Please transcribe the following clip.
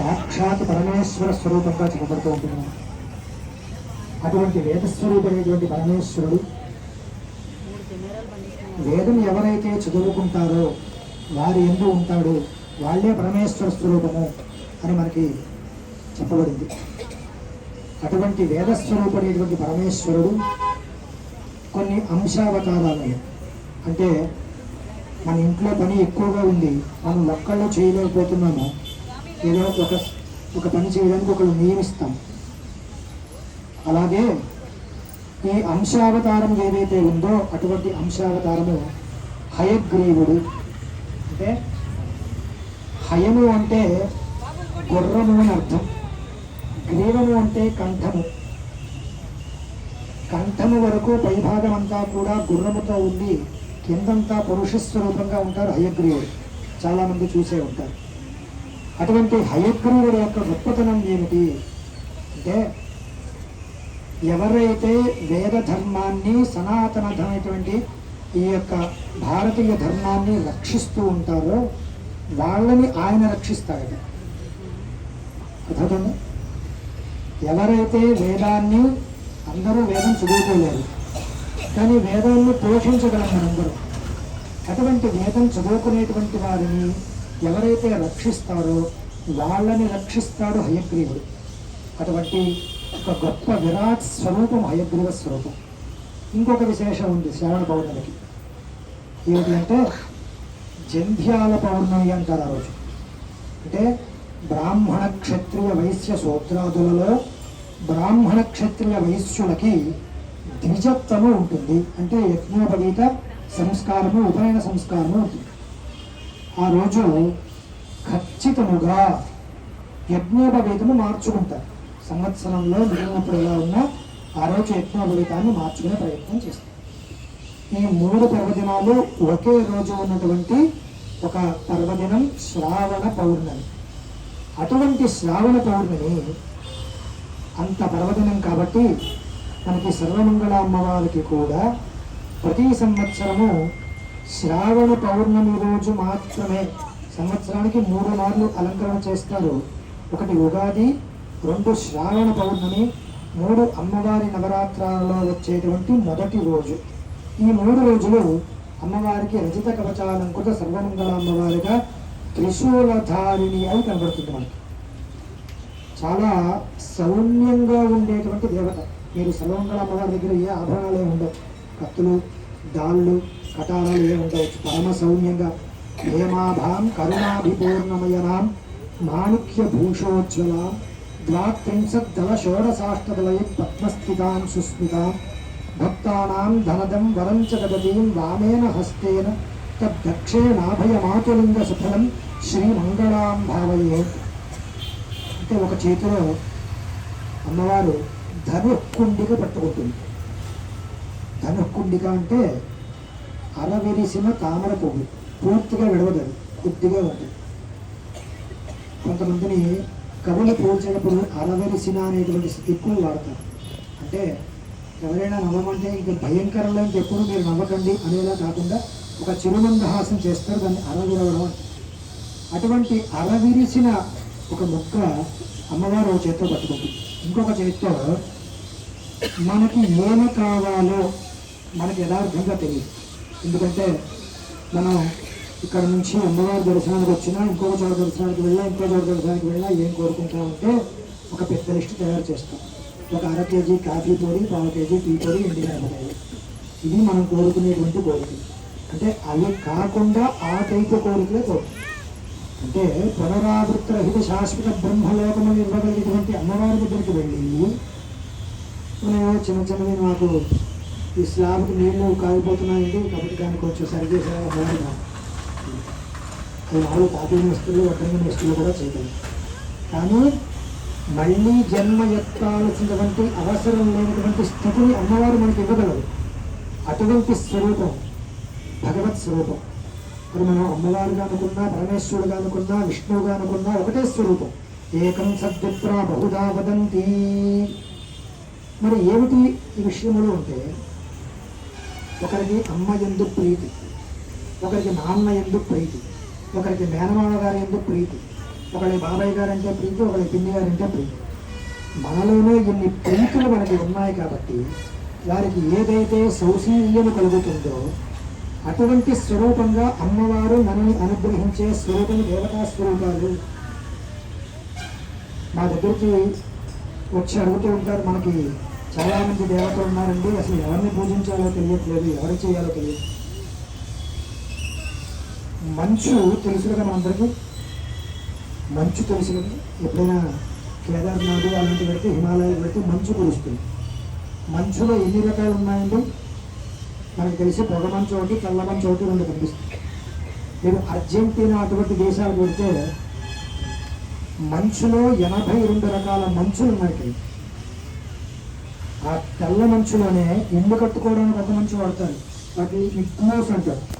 సాక్షాత్ పరమేశ్వర స్వరూపంగా చెప్పబడుతూ ఉంటుంది. అటువంటి వేదస్వరూపమైనటువంటి పరమేశ్వరుడు వేదం ఎవరైతే చదువుకుంటారో వారి ఎందు ఉంటాడు వాళ్ళే పరమేశ్వర స్వరూపము అని మనకి చెప్పబడింది. అటువంటి వేదస్వరూపమైనటువంటి పరమేశ్వరుడు కొన్ని అంశావతారాలు. అంటే మన ఇంట్లో పని ఎక్కువగా ఉంది మనం ఒక్కళ్ళు చేయలేకపోతున్నాము ఏదో ఒక ఒక పని చేయడానికి ఒకళ్ళు నియమిస్తాం. అలాగే ఈ అంశావతారం ఏదైతే ఉందో అటువంటి అంశావతారము హయగ్రీవుడు. అంటే హయము అంటే గుర్రము అని అర్థం. గ్రీవము అంటే కంఠము. కంఠము వరకు పైభాగం అంతా కూడా గుర్రముతో ఉండి కిందంతా పురుష స్వరూపంగా ఉంటారు హయగ్రీవుడు. చాలామంది చూసే ఉంటారు. అటువంటి హయగ్రీవుడు యొక్క గొప్పతనం ఏమిటి? అంటే ఎవరైతే వేద ధర్మాన్ని సనాతనమైనటువంటి ఈ యొక్క భారతీయ ధర్మాన్ని రక్షిస్తూ ఉంటారో వాళ్ళని ఆయన రక్షిస్తాడు అర్థమవుతుంది ఎవరైతే వేదాన్ని అందరూ వేదం చదువుకోలేరు కానీ వేదాన్ని పోషించగలం మనందరూ. అటువంటి వేదం చదువుకునేటువంటి వారిని ఎవరైతే రక్షిస్తారో వాళ్ళని రక్షిస్తాడు హయగ్రీవుడు. అటువంటి ఒక గొప్ప విరాట్ స్వరూపం హయగ్రీవ స్వరూపం. ఇంకొక విశేషం ఉంది శ్రావణ పౌర్ణమికి. ఏమిటి అంటే జంధ్యాల పౌర్ణమి అంటారు ఆ రోజు. అంటే బ్రాహ్మణ క్షత్రియ వైశ్య సూత్రాదులలో బ్రాహ్మణ క్షత్రియ వైశ్యులకి ద్విజత్వము ఉంటుంది. అంటే యజ్ఞోపవీత సంస్కారము ఉపనయన సంస్కారము ఉంటుంది. ఆ రోజు ఖచ్చితముగా యజ్ఞోపవేతము మార్చుకుంటారు. సంవత్సరంలో మిగిలినప్పుడు ఎలా ఉన్నా ఆ రోజు యజ్ఞోపవేతాన్ని మార్చుకునే ప్రయత్నం చేస్తారు. ఈ మూడు పర్వదినాలు ఒకే రోజు ఉన్నటువంటి ఒక పర్వదినం శ్రావణ పౌర్ణమి. అటువంటి శ్రావణ పౌర్ణమి అంత పర్వదినం కాబట్టి మనకి సర్వమంగళ అమ్మవారికి కూడా ప్రతి సంవత్సరము శ్రావణ పౌర్ణమి రోజు మాత్రమే సంవత్సరానికి మూడు మార్లు అలంకరణ చేస్తారు. ఒకటి ఉగాది రెండు శ్రావణ పౌర్ణమి మూడు అమ్మవారి నవరాత్రాలలో వచ్చేటువంటి మొదటి రోజు. ఈ మూడు రోజులు అమ్మవారికి రజిత కవచాలంకృత సర్వమంగళ అమ్మవారిగా త్రిశూలధారిణి అని కనబడుతుంది మనకి. చాలా సౌమ్యంగా ఉండేటువంటి దేవత. మీరు సర్వమంగళ అమ్మవారి దగ్గర ఏ ఆభరణాలే ఉండవు. కత్తులు దాళ్ళు కటారాలు ఏ ఉండవచ్చు. పరమ సౌమ్యంగా హేమాభాం కరుణాభిపూర్ణమయనాం మాణిక్య భూషోజ్వలాం ద్వాత్రింశద్దల షోడశాష్టదళై పద్మస్థితాం సుస్మితాం. భక్తానాం ధనదం వరం చ దదతీం వామేన హస్తేన తద్దక్షేణాభయమాతులింగ సుఫలం శ్రీమంగళాం భావయే. అంటే ఒక చేతిలో అమ్మవారు ధనుక్కుండిక పట్టుకుంటుంది. ధనుక్కుండిక అంటే అరవిరిసిన తామర పువ్వు పూర్తిగా విడవదు కొద్దిగా ఉంటుంది. కొంతమందిని కవులు పోల్చేటప్పుడు అరవరిసిన అనేటువంటి ఎక్కువ వాడతారు. అంటే ఎవరైనా నవ్వమంటే ఇంకా భయంకరంలో ఎప్పుడు మీరు నవ్వకండి అనేలా కాకుండా ఒక చిరుమందహాసం చేస్తారు దాన్ని అరవిరవడం అటువంటి అరవిరిసిన ఒక మొక్క అమ్మవారు ఒక చేత్తో పట్టుకుంటుంది. ఇంకొక చేత్తో మనకి ఏమి కావాలో మనకి యథార్థంగా తెలియదు. ఎందుకంటే మనం ఇక్కడ నుంచి అమ్మవారి దర్శనానికి వచ్చినా ఇంకొక చోట దర్శనానికి వెళ్ళా ఇంకో చోట దర్శనానికి వెళ్ళా ఏం కోరుకుంటామంటే ఒక పెద్ద లిస్ట్ తయారు చేస్తాం. ఒక అర కేజీ కాఫీ పొడి పావు కేజీ టీ పొడి ఎండి మిరపకాయలు. ఇది మనం కోరుకునేటువంటి కోరిక. అంటే అవి కాకుండా ఆ టైపు కోరికలే కోరిక. అంటే పునరావృత్తి రహిత శాశ్వత బ్రహ్మలోకము ఇవ్వగలిగినటువంటి అమ్మవారి దగ్గరికి వెళ్ళి మనం చిన్న చిన్నవి నాకు ఈ స్లాబ్కి నీళ్ళు కాగిపోతున్నాయండి కాబట్టి దాన్ని కొంచెం సరి చేసేలా అది నాలుగు తాపిన వస్తువులు వడ్రంగిన వస్తువులు కూడా చేయగలరు కానీ మళ్ళీ జన్మ ఎత్తాల్సినటువంటి అవసరం లేనటువంటి స్థితిని అమ్మవారు మనకి ఇవ్వగలరు. అటువంటి స్వరూపం భగవత్ స్వరూపం. మరి మనం అమ్మవారుగా అనుకున్నా పరమేశ్వరుడుగా అనుకున్నా విష్ణువుగా అనుకున్నా ఒకటే స్వరూపం. ఏకం సద్విప్ర బహుదా వదంతి. మరి ఏమిటి ఈ విషయంలో అంటే ఒకరికి అమ్మ ఎందు ప్రీతి ఒకరికి నాన్న ఎందు ప్రీతి ఒకరికి మేనమామ గారి ఎందు ప్రీతి ఒకరి బాబాయ్ గారు అంటే ప్రీతి ఒకరి పిన్ని గారు అంటే ప్రీతి. మనలోనే ఇన్ని ప్రీతులు మనకి ఉన్నాయి కాబట్టి వారికి ఏదైతే సౌశీల్యం కలుగుతుందో అటువంటి స్వరూపంగా అమ్మవారు మనల్ని అనుగ్రహించే స్వరూపం దేవతా స్వరూపాలు. మా దగ్గరికి వచ్చి అడుగుతూ ఉంటారు మనకి చాలా మంది దేవతలు ఉన్నారండి. అసలు ఎవరిని పూజించాలో తెలియట్లేదు ఎవరు చేయాలో తెలియదు. మంచు తెలుసు కదా మనందరికీ? మంచు తెలుసు కదా? ఎప్పుడైనా కేదార్నాథ్ అలాంటి పెడితే హిమాలయాలు పెడితే మంచు కురుస్తుంది మంచులో ఎన్ని రకాలు ఉన్నాయండి? మనకు తెలిసి పొగ మంచు ఒకటి తెల్ల మంచు ఒకటి రెండు కనిపిస్తుంది మీరు అర్జెంటీనా అటువంటి దేశాలు పెడితే మంచులో ఎనభై రెండు రకాల మంచులు ఉన్నాయి. ఆ తెల్ల మంచులోనే ఇల్లు కట్టుకోవడానికి ఒక మంచు వాడతారు. వాటి ఇగ్నోస్ అంటారు.